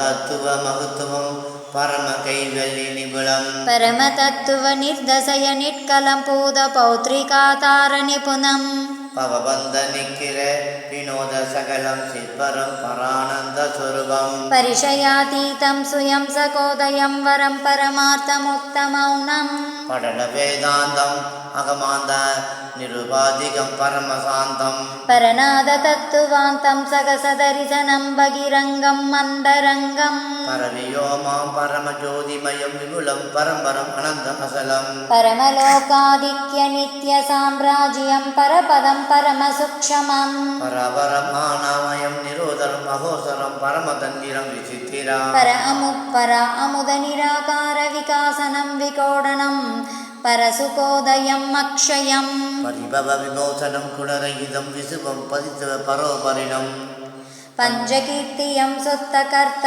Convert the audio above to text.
தத்துவ மகத்துவம் பரம கைவல்லி நிபுணம். பரம தத்துவ நிர்தசய நிட்கலம் பூத பௌத்ரிகா தார நிபுணம். பவபந்த நிக்கிற मुद सकलं चित्परं परानन्दस्वरूपं परिषयातीतं स्वयं सकोदयं वरं परमार्थमुक्तमौनम् पठनवेदान्तम् अगमान्त निरुपाधिकं परमशान्तं परनादतत्त्ववान्तं सकसदरिसनं भगिरङ्गं मन्दरङ्गं परमियो मां परमज्योतिमयं विपुलं परम्परम् अनन्तमसलं परमलोकादिक्यनित्यसाम्राज्यं परपदं परमसूक्ष्मम् परवर சோசரம் பரமதந்திரம் விசித்திரா பர அமுப்பர அமுத நிராகார விகாசனம் விகோடனம் பரசுகோதயம் அக்ஷயம். பரிபவ விமோசனம் குணரகிதம் விசுவம் பதித்துவ பரோபரிணம். பஞ்சகீர்த்தியம் சொத்த கர்த்த